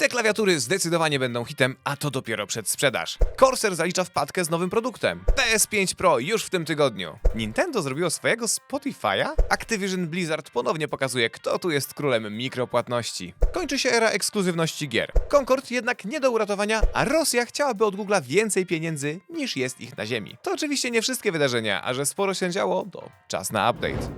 Te klawiatury zdecydowanie będą hitem, a to dopiero przedsprzedaż. Corsair zalicza wpadkę z nowym produktem. PS5 Pro już w tym tygodniu. Nintendo zrobiło swojego Spotify'a? Activision Blizzard ponownie pokazuje, kto tu jest królem mikropłatności. Kończy się era ekskluzywności gier. Concord jednak nie do uratowania, a Rosja chciałaby od Google'a więcej pieniędzy niż jest ich na ziemi. To oczywiście nie wszystkie wydarzenia, a że sporo się działo, to czas na update.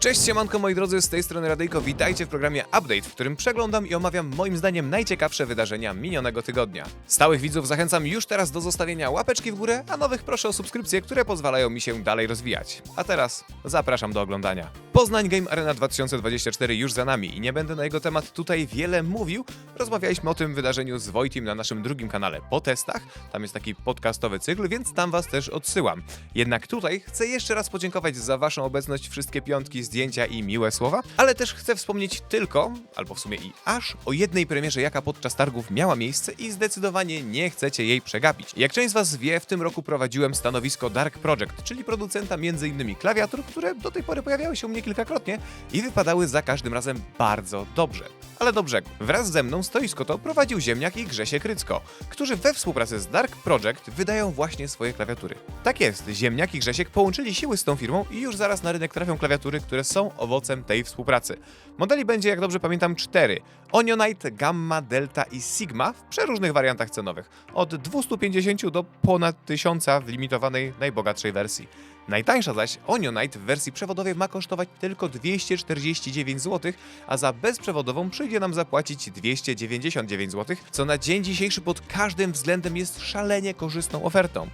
Cześć siemanko moi drodzy, z tej strony Radyjko, witajcie w programie Update, w którym przeglądam i omawiam moim zdaniem najciekawsze wydarzenia minionego tygodnia. Stałych widzów zachęcam już teraz do zostawienia łapeczki w górę, a nowych proszę o subskrypcje, które pozwalają mi się dalej rozwijać. A teraz zapraszam do oglądania. Poznań Game Arena 2024 już za nami i nie będę na jego temat tutaj wiele mówił. Rozmawialiśmy o tym wydarzeniu z Wojtim na naszym drugim kanale po testach. Tam jest taki podcastowy cykl, więc tam was też odsyłam. Jednak tutaj chcę jeszcze raz podziękować za waszą obecność, wszystkie piątki, zdjęcia i miłe słowa, ale też chcę wspomnieć tylko, albo w sumie i aż, o jednej premierze, jaka podczas targów miała miejsce i zdecydowanie nie chcecie jej przegapić. Jak część z was wie, w tym roku prowadziłem stanowisko Dark Project, czyli producenta m.in. klawiatur, które do tej pory pojawiały się u mnie kilkakrotnie i wypadały za każdym razem bardzo dobrze. Ale do brzegu. Wraz ze mną stoisko to prowadził Ziemniak i Grzesie Krycko, którzy we współpracy z Dark Project wydają właśnie swoje klawiatury. Tak jest, Ziemniak i Grzesiek połączyli siły z tą firmą i już zaraz na rynek trafią klawiatury, które są owocem tej współpracy. Modeli będzie, jak dobrze pamiętam, cztery. Onionite, Gamma, Delta i Sigma w przeróżnych wariantach cenowych. Od 250 do ponad 1000 w limitowanej, najbogatszej wersji. Najtańsza zaś Onionite w wersji przewodowej ma kosztować tylko 249 zł, a za bezprzewodową przyjdzie nam zapłacić 299 zł, co na dzień dzisiejszy pod każdym względem jest szalenie korzystną ofertą.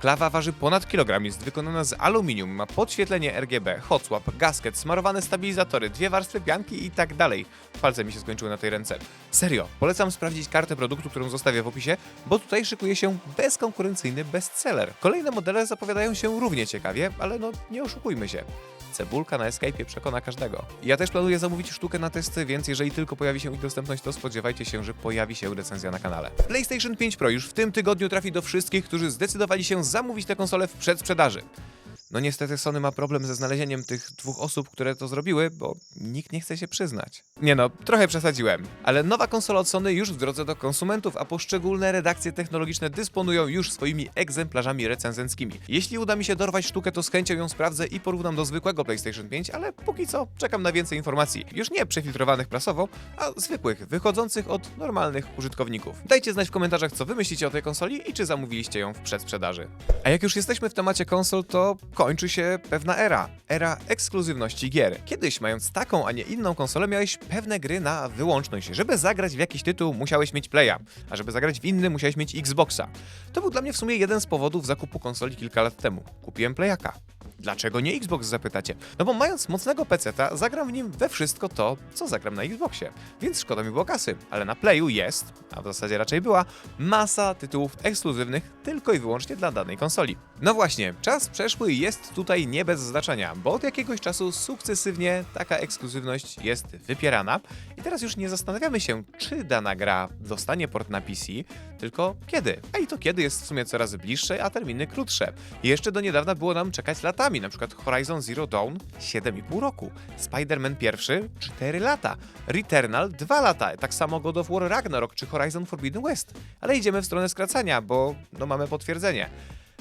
Klawa waży ponad kilogram, jest wykonana z aluminium, ma podświetlenie RGB, hot swap, gasket, smarowane stabilizatory, dwie warstwy pianki i tak dalej. Palce mi się skończyły na tej ręce. Serio, polecam sprawdzić kartę produktu, którą zostawię w opisie, bo tutaj szykuje się bezkonkurencyjny bestseller. Kolejne modele zapowiadają się równie ciekawie, ale no nie oszukujmy się. Cebulka na Escape'ie przekona każdego. Ja też planuję zamówić sztukę na testy, więc jeżeli tylko pojawi się ich dostępność, to spodziewajcie się, że pojawi się recenzja na kanale. PlayStation 5 Pro już w tym tygodniu trafi do wszystkich, którzy zdecydowali się zamówić tę konsolę w przedsprzedaży. No niestety Sony ma problem ze znalezieniem tych dwóch osób, które to zrobiły, bo nikt nie chce się przyznać. Nie no, trochę przesadziłem, ale nowa konsola od Sony już w drodze do konsumentów, a poszczególne redakcje technologiczne dysponują już swoimi egzemplarzami recenzenckimi. Jeśli uda mi się dorwać sztukę, to z chęcią ją sprawdzę i porównam do zwykłego PlayStation 5, ale póki co czekam na więcej informacji. Już nie przefiltrowanych prasowo, a zwykłych, wychodzących od normalnych użytkowników. Dajcie znać w komentarzach, co wy myślicie o tej konsoli i czy zamówiliście ją w przedsprzedaży. A jak już jesteśmy w temacie konsol, to kończy się pewna era. Era ekskluzywności gier. Kiedyś, mając taką, a nie inną konsolę, miałeś pewne gry na wyłączność. Żeby zagrać w jakiś tytuł, musiałeś mieć Playa, a żeby zagrać w inny, musiałeś mieć Xboxa. To był dla mnie w sumie jeden z powodów zakupu konsoli kilka lat temu. Kupiłem Playaka. Dlaczego nie Xbox, zapytacie? No bo mając mocnego peceta, zagram w nim we wszystko to, co zagram na Xboxie. Więc szkoda mi było kasy. Ale na Playu jest, a w zasadzie raczej była, masa tytułów ekskluzywnych tylko i wyłącznie dla danej konsoli. No właśnie, czas przeszły jest tutaj nie bez znaczenia, bo od jakiegoś czasu sukcesywnie taka ekskluzywność jest wypierana i teraz już nie zastanawiamy się, czy dana gra dostanie port na PC, tylko kiedy. A i to kiedy jest w sumie coraz bliższe, a terminy krótsze. I jeszcze do niedawna było nam czekać latami, na przykład Horizon Zero Dawn 7,5 roku, Spider-Man pierwszy 4 lata, Returnal 2 lata, tak samo God of War Ragnarok czy Horizon Forbidden West. Ale idziemy w stronę skracania, bo no mamy potwierdzenie.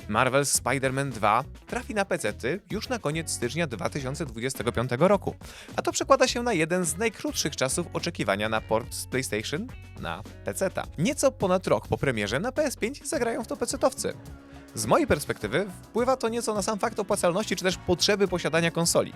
Marvel's Spider-Man 2 trafi na PC już na koniec stycznia 2025 roku, a to przekłada się na jeden z najkrótszych czasów oczekiwania na port z PlayStation na PC. Nieco ponad rok po premierze na PS5 zagrają w to PC-towcy. Z mojej perspektywy wpływa to nieco na sam fakt opłacalności czy też potrzeby posiadania konsoli.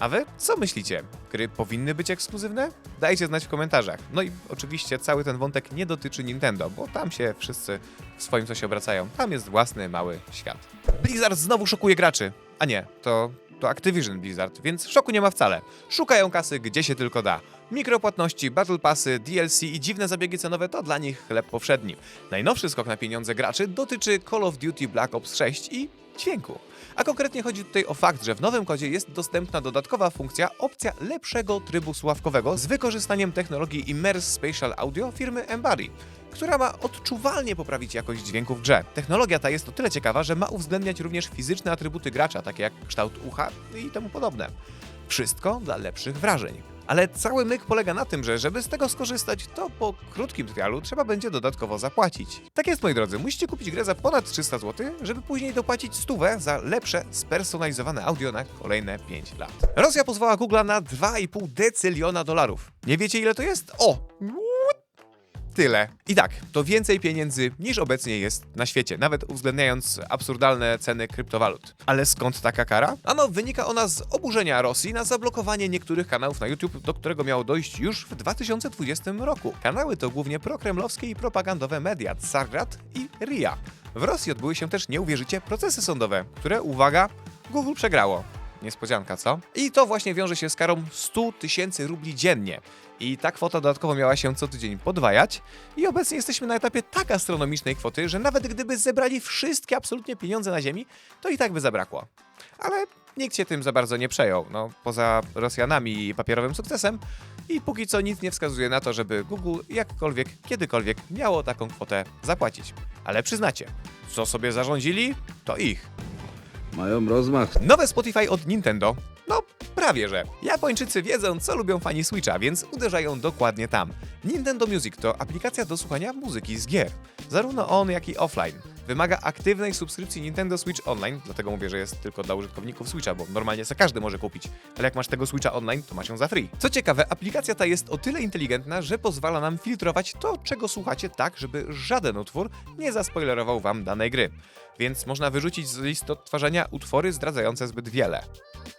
A wy co myślicie? Gry powinny być ekskluzywne? Dajcie znać w komentarzach. No i oczywiście cały ten wątek nie dotyczy Nintendo, bo tam się wszyscy w swoim coś obracają. Tam jest własny mały świat. Blizzard znowu szokuje graczy. A nie, to, to Activision Blizzard, więc szoku nie ma wcale. Szukają kasy gdzie się tylko da. Mikropłatności, battle passy, DLC i dziwne zabiegi cenowe to dla nich chleb powszedni. Najnowszy skok na pieniądze graczy dotyczy Call of Duty Black Ops 6 i dźwięku. A konkretnie chodzi tutaj o fakt, że w nowym kodzie jest dostępna dodatkowa funkcja, opcja lepszego trybu słuchawkowego z wykorzystaniem technologii Immerse Spatial Audio firmy Embody która ma odczuwalnie poprawić jakość dźwięku w grze. Technologia ta jest o tyle ciekawa, że ma uwzględniać również fizyczne atrybuty gracza, takie jak kształt ucha i temu podobne. Wszystko dla lepszych wrażeń. Ale cały myk polega na tym, że żeby z tego skorzystać, to po krótkim trialu trzeba będzie dodatkowo zapłacić. Tak jest, moi drodzy, musicie kupić grę za ponad 300 zł, żeby później dopłacić stówę za lepsze, spersonalizowane audio na kolejne 5 lat. Rosja pozwała Google'a na 2,5 decyliona dolarów. Nie wiecie ile to jest? O! Tyle. I tak, to więcej pieniędzy niż obecnie jest na świecie, nawet uwzględniając absurdalne ceny kryptowalut. Ale skąd taka kara? Ano, wynika ona z oburzenia Rosji na zablokowanie niektórych kanałów na YouTube, do którego miało dojść już w 2020 roku. Kanały to głównie prokremlowskie i propagandowe media Tsargrad i RIA. W Rosji odbyły się też, nie uwierzycie, procesy sądowe, które, uwaga, Google przegrało. Niespodzianka, co? I to właśnie wiąże się z karą 100 tysięcy rubli dziennie. I ta kwota dodatkowo miała się co tydzień podwajać. I obecnie jesteśmy na etapie tak astronomicznej kwoty, że nawet gdyby zebrali wszystkie absolutnie pieniądze na Ziemi, to i tak by zabrakło. Ale nikt się tym za bardzo nie przejął, no poza Rosjanami i papierowym sukcesem. I póki co nic nie wskazuje na to, żeby Google jakkolwiek, kiedykolwiek miało taką kwotę zapłacić. Ale przyznacie, co sobie zarządzili, to ich. Mają rozmach. Nowe Spotify od Nintendo? No, prawie że. Japończycy wiedzą, co lubią fani Switcha, więc uderzają dokładnie tam. Nintendo Music to aplikacja do słuchania muzyki z gier. Zarówno on, jak i offline. Wymaga aktywnej subskrypcji Nintendo Switch Online, dlatego mówię, że jest tylko dla użytkowników Switcha, bo normalnie se każdy może kupić. Ale jak masz tego Switcha Online, to masz ją za free. Co ciekawe, aplikacja ta jest o tyle inteligentna, że pozwala nam filtrować to, czego słuchacie tak, żeby żaden utwór nie zaspoilerował wam danej gry. Więc można wyrzucić z listy odtwarzania utwory zdradzające zbyt wiele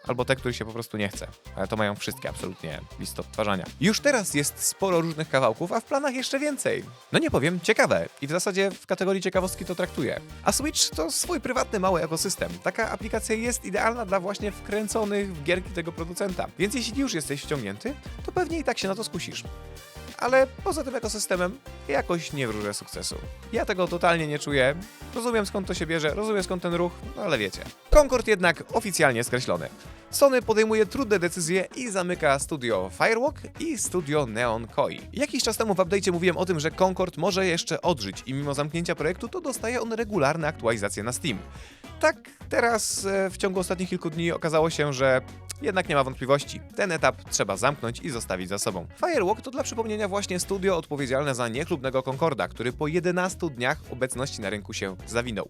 albo te, których się po prostu nie chce. Ale to mają wszystkie absolutnie listy odtwarzania. Już teraz jest sporo różnych kawałków, a w planach jeszcze więcej. No nie powiem, ciekawe. I w zasadzie w kategorii ciekawostki to traktuję. A Switch to swój prywatny mały ekosystem. Taka aplikacja jest idealna dla właśnie wkręconych w gierki tego producenta. Więc jeśli już jesteś wciągnięty, to pewnie i tak się na to skusisz. Ale poza tym ekosystemem jakoś nie wróżę sukcesu. Ja tego totalnie nie czuję. Rozumiem skąd to się bierze, rozumiem skąd ten ruch, no ale wiecie. Concord jednak oficjalnie skreślony. Sony podejmuje trudne decyzje i zamyka studio Firewalk i studio Neon Koi. Jakiś czas temu w update'cie mówiłem o tym, że Concord może jeszcze odżyć i mimo zamknięcia projektu to dostaje on regularne aktualizacje na Steam. Tak, teraz e, w ciągu ostatnich kilku dni okazało się, że jednak nie ma wątpliwości. Ten etap trzeba zamknąć i zostawić za sobą. Firewalk to dla przypomnienia właśnie studio odpowiedzialne za niechlubnego Concorda, który po 11 dniach obecności na rynku się zawinął.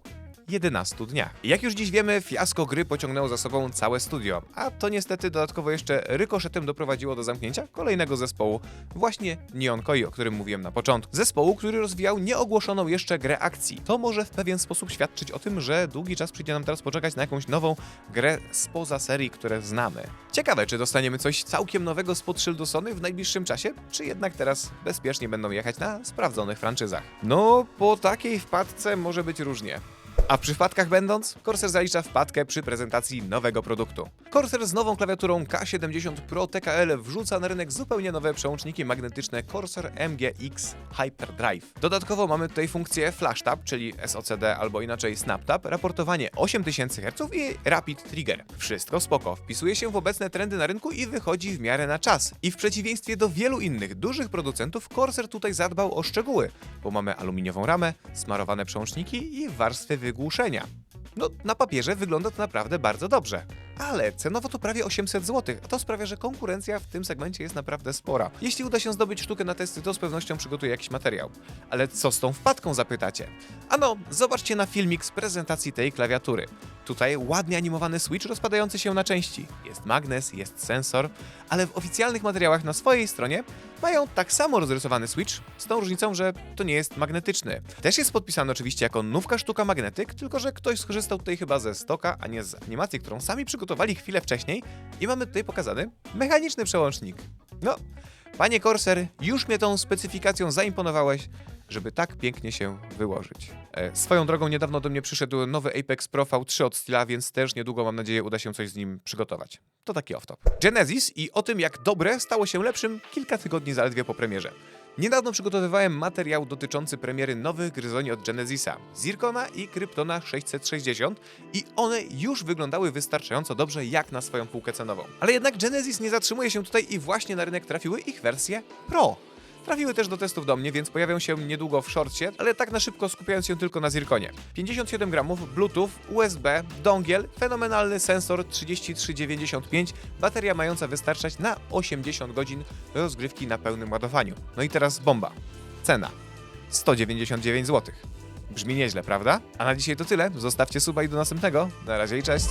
11 dniach. Jak już dziś wiemy, fiasko gry pociągnęło za sobą całe studio, a to niestety dodatkowo jeszcze rykoszetem doprowadziło do zamknięcia kolejnego zespołu, właśnie Neon Koi, o którym mówiłem na początku. Zespołu, który rozwijał nieogłoszoną jeszcze grę akcji. To może w pewien sposób świadczyć o tym, że długi czas przyjdzie nam teraz poczekać na jakąś nową grę spoza serii, które znamy. Ciekawe, czy dostaniemy coś całkiem nowego spod szyldu Sony w najbliższym czasie, czy jednak teraz bezpiecznie będą jechać na sprawdzonych franczyzach. No, po takiej wpadce może być różnie. A przy wpadkach będąc, Corsair zalicza wpadkę przy prezentacji nowego produktu. Corsair z nową klawiaturą K70 Pro TKL wrzuca na rynek zupełnie nowe przełączniki magnetyczne Corsair MGX Hyperdrive. Dodatkowo mamy tutaj funkcję Flash Tab, czyli SOCD albo inaczej Snap Tab, raportowanie 8000 Hz i Rapid Trigger. Wszystko spoko, wpisuje się w obecne trendy na rynku i wychodzi w miarę na czas. I w przeciwieństwie do wielu innych dużych producentów, Corsair tutaj zadbał o szczegóły, bo mamy aluminiową ramę, smarowane przełączniki i warstwy wygłuszenia. No, na papierze wygląda to naprawdę bardzo dobrze. Ale cenowo to prawie 800 zł, a to sprawia, że konkurencja w tym segmencie jest naprawdę spora. Jeśli uda się zdobyć sztukę na testy, to z pewnością przygotuję jakiś materiał. Ale co z tą wpadką zapytacie? Ano, zobaczcie na filmik z prezentacji tej klawiatury. Tutaj ładnie animowany switch rozpadający się na części. Jest magnes, jest sensor, ale w oficjalnych materiałach na swojej stronie mają tak samo rozrysowany switch, z tą różnicą, że to nie jest magnetyczny. Też jest podpisany oczywiście jako nówka sztuka magnetyk, tylko że ktoś skorzystał tutaj chyba ze stoka, a nie z animacji, którą sami przygotowali chwilę wcześniej i mamy tutaj pokazany mechaniczny przełącznik. No, panie Corsair, już mnie tą specyfikacją zaimponowałeś, żeby tak pięknie się wyłożyć. E, swoją drogą niedawno do mnie przyszedł nowy Apex Pro V3 od Steela, więc też niedługo mam nadzieję uda się coś z nim przygotować. To taki off-top. Genesis i o tym jak dobre stało się lepszym kilka tygodni zaledwie po premierze. Niedawno przygotowywałem materiał dotyczący premiery nowych gryzoni od Genesisa, Zircona i Kryptona 660 i one już wyglądały wystarczająco dobrze jak na swoją półkę cenową. Ale jednak Genesis nie zatrzymuje się tutaj i właśnie na rynek trafiły ich wersje Pro. Trafiły też do testów do mnie, więc pojawią się niedługo w shortcie, ale tak na szybko skupiając się tylko na Zirkonie. 57 gramów, Bluetooth, USB, dongiel, fenomenalny sensor 3395, bateria mająca wystarczać na 80 godzin rozgrywki na pełnym ładowaniu. No i teraz bomba. Cena 199 zł. Brzmi nieźle, prawda? A na dzisiaj to tyle. Zostawcie suba i do następnego. Na razie i cześć.